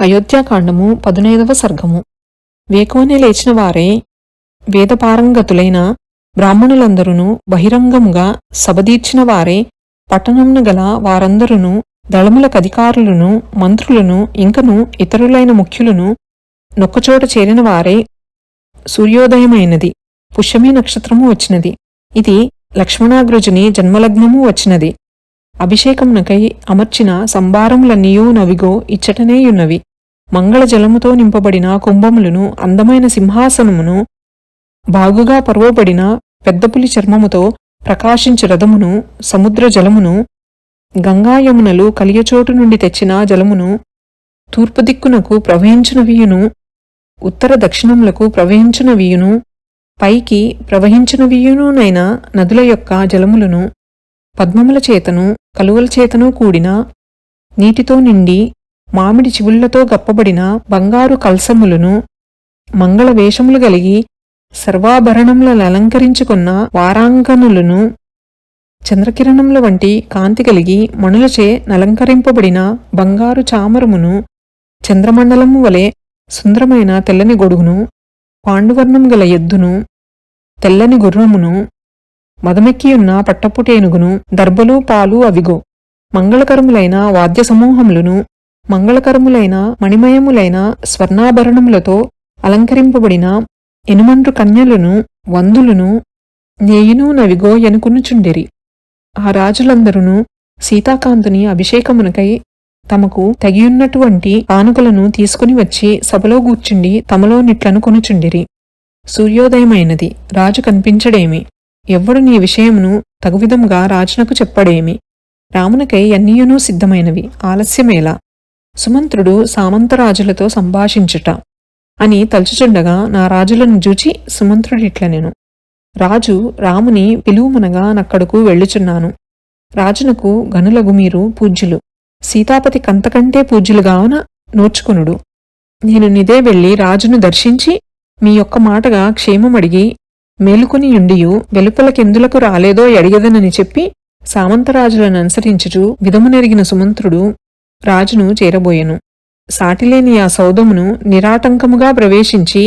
అయోధ్యాకాండము పదునైదవ సర్గము. వేకోనే లేచిన వారే వేదపారంగతులైన బ్రాహ్మణులందరూ బహిరంగముగా సబదీర్చిన వారే పట్టణంను గల వారందరును దళములకధికారులను మంత్రులను ఇంకను ఇతరులైన ముఖ్యులను నొక్కచోట చేరిన వారే సూర్యోదయమైనది పుష్యమి నక్షత్రము వచ్చినది. ఇది లక్ష్మణాగ్రజుని జన్మలగ్నము వచ్చినది. అభిషేకమునకై అమర్చిన సంభారములన్నీయూ నవిగో ఇచ్చటనేయున్నవి మంగళ జలముతో నింపబడిన కుంభములను అందమైన సింహాసనమును బాగుగా పరువబడిన పెద్దపులి చర్మముతో ప్రకాశించు రథమును సముద్ర జలమును గంగాయమునలు కలియచోటు నుండి తెచ్చిన జలమును తూర్పు దిక్కునకు ప్రవహించినవియును ఉత్తర దక్షిణములకు ప్రవహించినవియును పైకి ప్రవహించినవియునునైన నదుల యొక్క జలములను పద్మముల చేతను కలువల చేతను కూడిన నీటితో నిండి మామిడి చివుళ్ళతో గప్పబడిన బంగారు కల్సములను మంగళ వేషములు కలిగి సర్వాభరణములను అలంకరించుకున్న వారాంగనులను చంద్రకిరణముల వంటి కాంతి కలిగి మణులచే నలంకరింపబడిన బంగారు చామరమును చంద్రమండలము వలె సుందరమైన తెల్లని గొడుగును పాండువర్ణం గల ఎద్దును తెల్లని గుర్రమును మదమెక్కియున్న పట్టపుటేనుగును దర్భలు పాలు అవిగో మంగళకరములైన వాద్య సమూహములను మంగళకరములైన మణిమయములైన స్వర్ణాభరణములతో అలంకరింపబడిన ఎనుమండ్రు కన్యలను వందులను నేయును నవిగో ఎనుకునుచుండిరి ఆ రాజులందరూ సీతాకాంతుని అభిషేకమునకై తమకు తగియున్నటువంటి కానుకలను తీసుకుని వచ్చి సభలో కూర్చుండి తమలో నిట్లను కొనుచుండిరి. సూర్యోదయమైనది రాజు కనిపించడేమి? ఎవ్వడు నీ విషయమును తగువిధంగా రాజునకు చెప్పడేమి? రామునకై అన్నీయునూ సిద్ధమైనవి ఆలస్యమేలా? సుమంత్రుడు సామంతరాజులతో సంభాషించుట అని తలుచుచుండగా నా రాజులను జూచి సుమంత్రుడిట్లనెను రాజు రాముని పిలువుమనగా నక్కడకు వెళ్ళుచున్నాను. రాజునకు గనులగు మీరు పూజ్యులు. సీతాపతి కంతకంటే పూజ్యులుగావున నోచుకునుడు. నేను నిదే వెళ్ళి రాజును దర్శించి మీ యొక్క మాటగా క్షేమమడిగి మేలుకొనియుండియు వెలుపలకెందులకు రాలేదో ఎడిగదనని చెప్పి సామంతరాజులను అనుసరించుచు విధమునెరిగిన సుమంత్రుడు రాజును చేరబోయెను. సాటిలేని ఆ సౌదమును నిరాటంకముగా ప్రవేశించి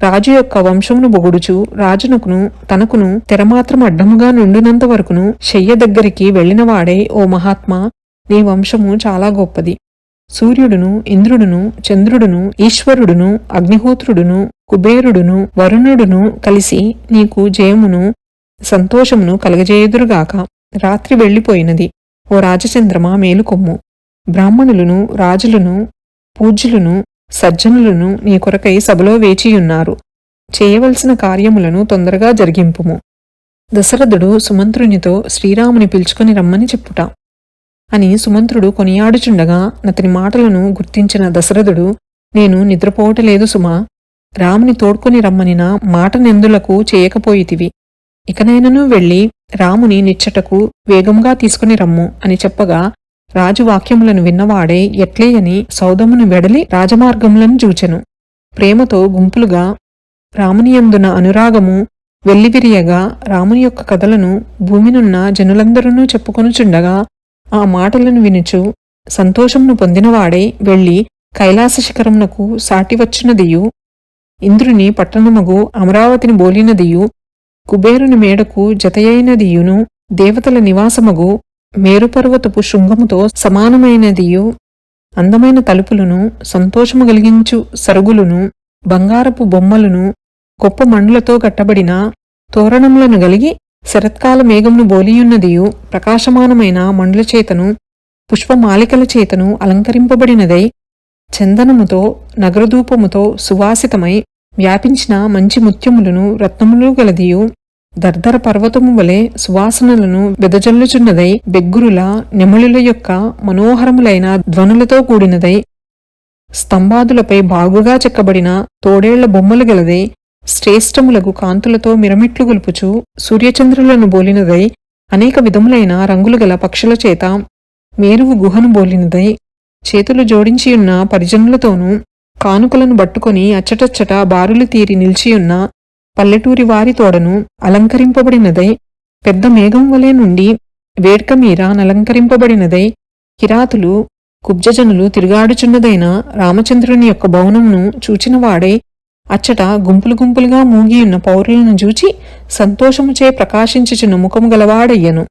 రాజు యొక్క వంశమును బొగుడుచు రాజునకును తనకును తెరమాత్రం అడ్డముగా నుండినంత వరకును శయ్య దగ్గరికి వెళ్ళినవాడే ఓ మహాత్మా నీ వంశము చాలా గొప్పది. సూర్యుడును ఇంద్రుడును చంద్రుడును ఈశ్వరుడును అగ్నిహోత్రుడును కుబేరుడును వరుణుడును కలిసి నీకు జయమును సంతోషమును కలగజేయుదురుగాక. రాత్రి వెళ్ళిపోయినది. ఓ రాజచంద్రమా మేలుకొమ్ము. బ్రాహ్మణులను రాజులను పూజ్యులను సజ్జనులను నీ కొరకై సభలో వేచియున్నారు. చేయవలసిన కార్యములను తొందరగా జరిగింపుము. దశరథుడు సుమంత్రునితో శ్రీరాముని పిలుచుకొని రమ్మని చెప్పుట. అని సుమంత్రుడు కొనియాడుచుండగా అతని మాటలను గుర్తించిన దశరథుడు నేను నిద్రపోవటలేదు సుమా. రాముని తోడ్కొని రమ్మనిన మాటనెందులకు చేయకపోయితివి. ఇకనైనను వెళ్ళి రాముని నిచ్చటకు వేగంగా తీసుకుని రమ్ము అని చెప్పగా రాజు వాక్యములను విన్నవాడే ఎట్లేయని సౌదమును వెడలి రాజమార్గములను చూచెను. ప్రేమతో గుంపులుగా రామునియందున అనురాగము వెల్లివిరియగా రాముని యొక్క కథలను భూమినున్న జనులందరూ చెప్పుకొనుచుండగా ఆ మాటలను వినుచు సంతోషమును పొందినవాడే వెళ్ళి కైలాస శిఖరమునకు సాటివచ్చునదియు ఇంద్రుని పట్టణమగు అమరావతిని బోలినదియు కుబేరుని మేడకు జతయైనదియును దేవతల నివాసమగు మేరుపర్వతపు శృంగముతో సమానమైనదియు అందమైన తలుపులను సంతోషము కలిగించు సరుగులను బంగారపు బొమ్మలను గొప్ప మండులతో కట్టబడిన తోరణములను గలిగి శరత్కాల మేఘమును బోలియున్నదియు ప్రకాశమానమైన మండుల చేతను పుష్పమాలికల చేతను అలంకరింపబడినదై చందనముతో నగరధూపముతో సువాసితమై వ్యాపించిన మంచి ముత్యములను రత్నములు గలదియు. దర్దర పర్వతము వలె సువాసనలను వెదజల్లుచున్నదై బెగ్గురుల నెమలుల యొక్క మనోహరములైన ధ్వనులతో కూడినదై స్తంభాదులపై బాగుగా చెక్కబడిన తోడేళ్ళ బొమ్మలు గలదై శ్రేష్టములకు కాంతులతో మిరమిట్లు గొలుపుచు సూర్యచంద్రులను బోలినదై అనేక విధములైన రంగులు గల పక్షుల చేత మేరువు గుహను బోలినదై చేతులు జోడించియున్న పరిజనులతోనూ కానుకలను బట్టుకొని అచ్చటచ్చట బారులు తీరి నిలిచియున్న పల్లెటూరి వారి తోడను అలంకరింపబడినదై పెద్ద మేఘం వలె నుండి వేడ్క మీర నలంకరింపబడినదై కిరాతులు కుబ్జజనులు తిరుగాడుచున్నదైన రామచంద్రుని యొక్క భవనంను చూచినవాడే అచ్చట గుంపులు గుంపులుగా మూగియున్న పౌరులను చూచి సంతోషముచే ప్రకాశించుచున్న ముఖము గలవాడయ్యను.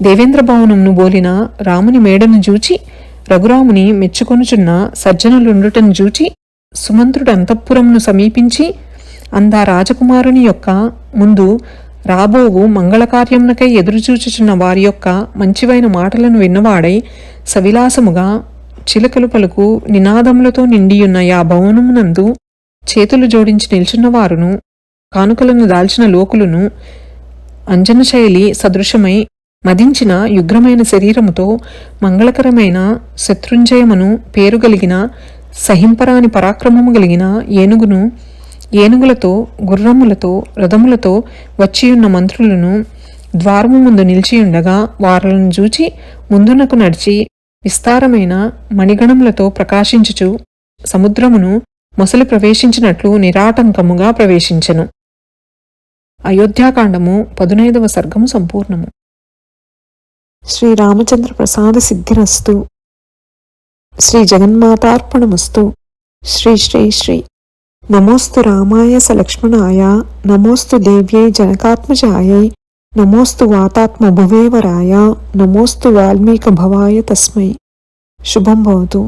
దేవేంద్ర భవనంను బోలిన రాముని మేడను చూచి రఘురాముని మెచ్చుకొనుచున్న సజ్జనులుండుటను చూచి సుమంత్రుడంతఃపురంను సమీపించి అందా రాజకుమారుని యొక్క ముందు రాబోవు మంగళకార్యమునకై ఎదురుచూచుచున్న వారి యొక్క మంచివైన మాటలను విన్నవాడై సవిలాసముగా చిలకలు పలుకు నినాదములతో నిండియున్న యా భవనమునందు చేతులు జోడించి నిల్చున్నవారును కానుకలను దాల్చిన లోకులను అంజనశైలి సదృశమై మదించిన యుగ్రమైన శరీరముతో మంగళకరమైన శత్రుంజయమును పేరు కలిగిన సహింపరాని పరాక్రమము కలిగిన ఏనుగును ఏనుగులతో గుర్రములతో రథములతో వచ్చియున్న మంత్రులను ద్వారము ముందు నిలిచియుండగా వారలను చూచి ముందునకు నడిచి విస్తారమైన మణిగణములతో ప్రకాశించుచు సముద్రమును మొసలి ప్రవేశించినట్లు నిరాటంకముగా ప్రవేశించెను. అయోధ్యాకాండము పదునైదవ సర్గము సంపూర్ణము. శ్రీ రామచంద్ర ప్రసాద సిద్ధిరస్తు. శ్రీ జగన్మాతార్పణమస్తు. శ్రీ శ్రీ శ్రీ నమోస్తు రామాయ సలక్ష్మణాయ నమోస్తు దేవ్యై జనకాత్మజాయై నమోస్తు వాతాత్మ భువేవరాయ నమోస్తు వాల్మీక భవాయ తస్మై శుభం భవతు